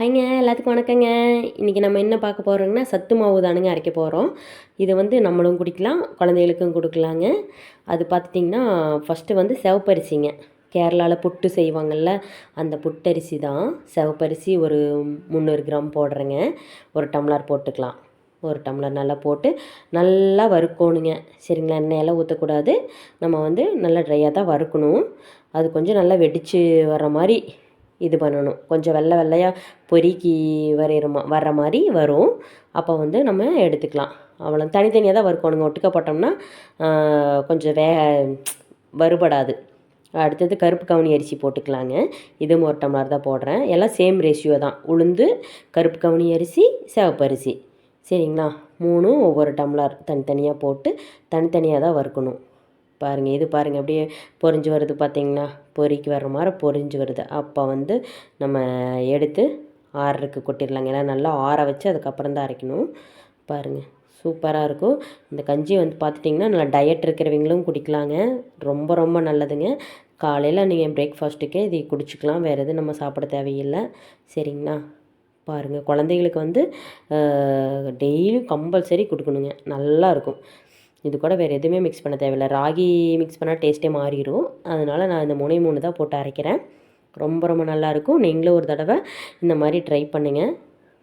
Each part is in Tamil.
ஹைங்க எல்லாத்துக்கும் வணக்கங்க. இன்றைக்கி நம்ம என்ன பார்க்க போகிறோங்கன்னா சத்து மாவு தானுங்க அரைக்க போகிறோம் இதை வந்து நம்மளும் குடிக்கலாம் குழந்தைகளுக்கும் கொடுக்கலாங்க. அது பார்த்துட்டிங்கன்னா ஃபஸ்ட்டு வந்து சிவப்பரிசிங்க. கேரளாவில் புட்டு செய்வாங்கள்ல அந்த புட்டரிசி தான். சிவப்பரிசி ஒரு முந்நூறு கிராம் போடுறேங்க. ஒரு டம்ளர் போட்டுக்கலாம். ஒரு டம்ளர் நல்லா போட்டு நல்லா வறுக்கணுங்க. சரிங்களா எண்ணெயெல்லாம் ஊற்றக்கூடாது நம்ம வந்து நல்லா ட்ரையாக தான் வறுக்கணும். அது கொஞ்சம் நல்லா வெடித்து வர மாதிரி இது பண்ணணும். கொஞ்சம் வெள்ளை வெள்ளையாக பொறுக்கி வரைகிறமா வர்ற மாதிரி வரும். அப்போ வந்து நம்ம எடுத்துக்கலாம். அவ்வளோ தனித்தனியாக தான் வறுக்கணுங்க. ஒட்டுக்க போட்டோம்னா கொஞ்சம் வே வறுபடாது. அடுத்தது கருப்பு கவுனி அரிசி போட்டுக்கலாங்க. இதுவும் ஒரு டம்ளர் தான் போடுறேன். எல்லாம் சேம் ரேஷியோ தான். உளுந்து கருப்பு கவுனி அரிசி சிவப்பு அரிசி. சரிங்களா? மூணும் ஒவ்வொரு டம்ளர் தனித்தனியாக போட்டு தனித்தனியாக தான் வறுக்கணும். பாருங்கள் இது பாருங்கள் அப்படியே பொறிஞ்சு வருது பார்த்திங்கன்னா பொறிக்கு வர்ற மாதிரி பொறிஞ்சு வருது. அப்போ வந்து நம்ம எடுத்து ஆறுறதுக்கு கொட்டிடலாங்க. ஏன்னா நல்லா ஆற வச்சு அதுக்கப்புறம் தான் அரைக்கணும். பாருங்கள் சூப்பராக இருக்கும். இந்த கஞ்சி வந்து பார்த்துட்டிங்கன்னா நல்லா டயட் இருக்கிறவங்களும் குடிக்கலாங்க. ரொம்ப ரொம்ப நல்லதுங்க. காலையில் நீங்கள் பிரேக்ஃபாஸ்ட்டுக்கே இதை குடிச்சிக்கலாம். வேறு எதுவும் நம்ம சாப்பிட தேவையில்லை. சரிங்களா? பாருங்கள் குழந்தைகளுக்கு வந்து டெய்லியும் கம்பல்சரி கொடுக்கணுங்க. நல்லாயிருக்கும் இது கூட வேறு எதுவுமே மிக்ஸ் பண்ண தேவையில்ல. ராகி மிக்ஸ் பண்ணால் டேஸ்ட்டே மாறிடும் அதனால் நான் இந்த முனை மூணு தான் போட்டு அரைக்கிறேன். ரொம்ப ரொம்ப நல்லாயிருக்கும் நீங்களும் ஒரு தடவை இந்த மாதிரி ட்ரை பண்ணுங்கள்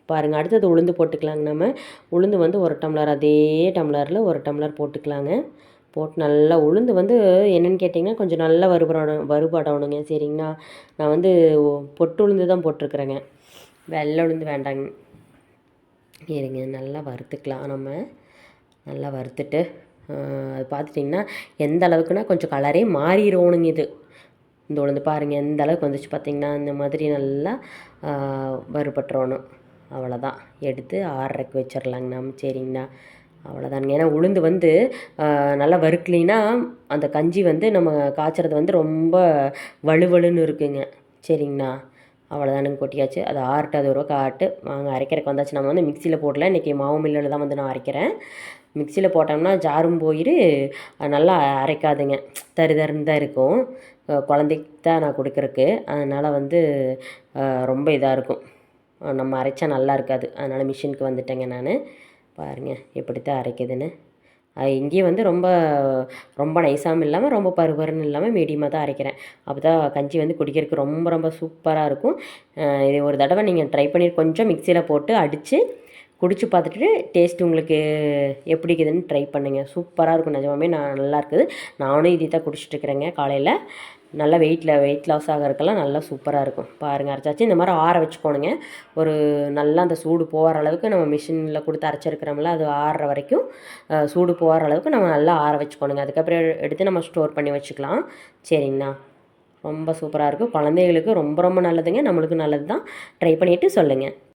பாருங்கள் அடுத்தது உளுந்து போட்டுக்கலாங்க நம்ம. உளுந்து வந்து ஒரு டம்ளர் அதே டம்ளரில் ஒரு டம்ளர் போட்டுக்கலாங்க. போட்டு நல்லா உளுந்து வந்து என்னென்னு கேட்டிங்கன்னா கொஞ்சம் நல்லா வறுபடணும் வறுபடணுங்க. சரிங்களா? நான் வந்து பொட்டு உளுந்து தான் போட்டிருக்குறேங்க. வெள்ளை உளுந்து வேண்டாங்க. இருங்க நல்லா வறுத்துக்கலாம் நம்ம. நல்லா வறுத்துட்டு அது பார்த்துட்டிங்கன்னா எந்த அளவுக்குன்னா கொஞ்சம் கலரே மாறிடணுங்க இது. இந்த உளுந்து பாருங்கள் எந்த அளவுக்கு வந்துச்சு பார்த்திங்கன்னா இந்த மாதிரி நல்லா வறுபட்டுறணும். அவ்வளோதான் எடுத்து ஆறரைக்கு வச்சிடலாங்க நம்ம சரிங்கண்ணா அவ்வளோதானுங்க ஏன்னா உளுந்து வந்து நல்லா வறுக்கலினா அந்த கஞ்சி வந்து நம்ம காய்ச்சறது வந்து ரொம்ப வலுவலுன்னு இருக்குங்க. சரிங்கண்ணா அவ்வளோதானுங்க கொட்டியாச்சு. அது ஆறுட்டு அது ஒரு காட்டு வாங்க அரைக்கிறக்கு வந்தாச்சு. நம்ம வந்து மிக்சியில் போடல. இன்றைக்கி மாவு மில்லில் தான் வந்து நான் அரைக்கிறேன். மிக்சியில் போட்டோம்னா ஜாரும் போயிடு நல்லா அரைக்காதுங்க. தரு தருன்னு தான் இருக்கும். குழந்தைக்கு தான் நான் கொடுக்குறக்கு அதனால் வந்து ரொம்ப இதாக இருக்கும். நம்ம அரைச்சா நல்லா இருக்காது. அதனால் மிஷினுக்கு வந்துட்டேங்க நான். பாருங்கள் எப்படி தான் அரைக்குதுன்னு. இங்கேயும் வந்து ரொம்ப ரொம்ப நைஸாகவும் இல்லாமல் ரொம்ப பருபருன்னு இல்லாமல் மீடியமாக தான் அரைக்கிறேன். அப்போ தான் கஞ்சி வந்து குடிக்கிறதுக்கு ரொம்ப ரொம்ப சூப்பராக இருக்கும். இது ஒரு தடவை நீங்கள் ட்ரை பண்ணி கொஞ்சம் மிக்சியில் போட்டு அடித்து குடிச்சு பார்த்துட்டு டேஸ்ட் உங்களுக்கு எப்படி இருக்குதுன்னு ட்ரை பண்ணுங்கள் சூப்பராக இருக்கும் நிஜமாமே நான் நல்லா இருக்குது. நானும் இதை தான் குடிச்சிட்ருக்குறேங்க காலையில். நல்லா வெயிட்டில் வெயிட் லாஸ் ஆகிறதுக்கெல்லாம் நல்லா சூப்பராக இருக்கும். பாருங்கள் அரைச்சாச்சு. இந்த மாதிரி ஆற வச்சுக்கோணுங்க ஒரு நல்லா அந்த சூடு போகிற அளவுக்கு நம்ம மிஷினில் கொடுத்து அரைச்சிருக்கிறோம்ல அது ஆறுற வரைக்கும் சூடு போகிற அளவுக்கு நம்ம நல்லா ஆற வச்சுக்கோணுங்க அதுக்கப்புறம் எடுத்து நம்ம ஸ்டோர் பண்ணி வச்சுக்கலாம். சரிங்கண்ணா ரொம்ப சூப்பராக இருக்கும். குழந்தைகளுக்கு ரொம்ப ரொம்ப நல்லதுங்க. நம்மளுக்கு நல்லது தான் ட்ரை பண்ணிவிட்டு சொல்லுங்கள்